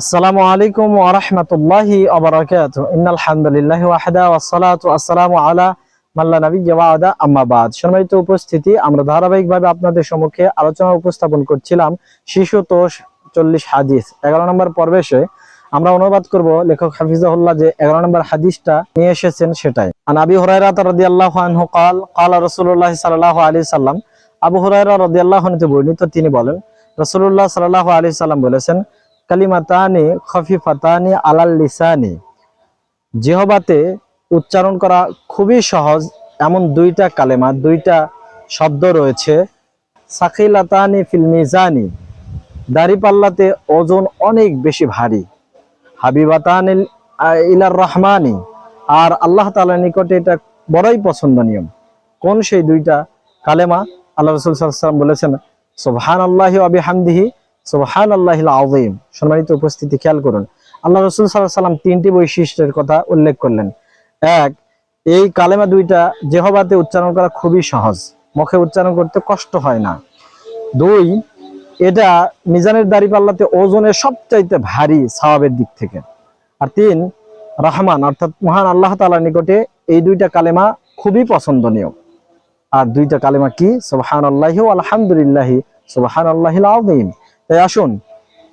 আসসালামু আলাইকুম ওয়া রাহমাতুল্লাহি ওয়া বারাকাতুহু। ইন্নাল হামদুলিল্লাহি ওয়াহদা ওয়া সসালাতু ওয়া সালামু আলা মাল্লা নাবিয়্যা ওয়া আদা আম্মা বাদ। সম্মানিত উপস্থিতি, আমরা ধারাবাহিকভাবে আপনাদের সম্মুখে আলোচনা উপস্থাপন করছিলাম শিশু তোষ চল্লিশ হাদিস। এগারো নম্বর পর্বেশে আমরা অনুবাদ করব লেখক হাফিজাহুল্লাহ যে এগারো নম্বর হাদিসটা নিয়ে এসেছেন সেটাই। আন আবি হুরায়রা রাদিয়াল্লাহু আনহু কাল, কালা রাসূলুল্লাহ সাল্লাল্লাহু আলাইহি সাল্লাম। আবু হুরায়রা রাদিয়াল্লাহু আনহু বর্ণিত তিনি বলেন, রাসূলুল্লাহ সাল্লাল্লাহু আলাইহি সাল্লাম বলেছেন কালিমাতানি, খফিফাতানি আলাল লিসানি। জিহবাতে উচ্চারণ করা খুবই সহজ, এমন দুইটা কালেমা, দুইটা শব্দ রয়েছে। সাকিলাতানি ফিল মিজানি, দাড়িপাল্লাতে ওজন অনেক বেশি ভারী। হাবিবাতান ইলার রহমানি, আর আল্লাহ তাআলার নিকটে এটা বড়ই পছন্দনীয়। কোন সেই দুইটা কালেমা? আল্লাহ রসুল সাল্লাম বলেছেন সুবহান আল্লাহি আবিহামদিহি সুবহান আল্লাহিল আযীম। সম্মানিত উপস্থিতি, খেয়াল করুন। আল্লাহ রসুল সাল্লাহ সাল্লাম তিনটি বৈশিষ্ট্যের কথা উল্লেখ করলেন। এক, এই কালেমা দুইটা জেহবাতে উচ্চারণ করা খুবই সহজ। মুখে উচ্চারণ করতে কষ্ট হয় না। দুই, এটা মিজানের দাড়ি পাল্লাতে ওজনের সবচাইতে ভারী স্বভাবের দিক থেকে। আর তিন, রহমান, অর্থাৎ মহান আল্লাহ তাআলার নিকটে এই দুইটা কালেমা খুবই পছন্দনীয়। আর দুইটা কালেমা কি? সুবহান আল্লাহি আলহামদুলিল্লাহ সুবহান আল্লাহ আযীম। তাই আসুন,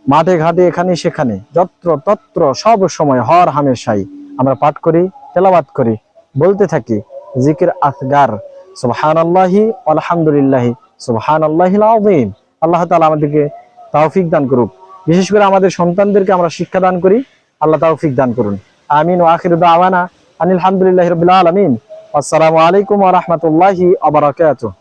মাঠে, ঘাটে, এখানে, সেখানে, যত্র, তত্র, সব সময় হর হামেশাই আমরা পাঠ করি তেলাবাত করি, বলতে থাকি, জিকির আসগার সুবহান আল্লাহি আলহামদুলিল্লাহ সুবহান আল্লাহিল আযীম। আল্লাহ তাআলা আমাদেরকে তৌফিক দান করুক। বিশেষ করে আমাদের সন্তানদেরকে আমরা শিক্ষা দান করি, আল্লাহ তৌফিক দান করুন। আমিন ওয়া আখিরু দাওয়ানা আনিল হামদুলিল্লাহি রাব্বিল আলামিন। আসসালামু আলাইকুম ওয়া রাহমাতুল্লাহি ওয়া বারাকাতুহু।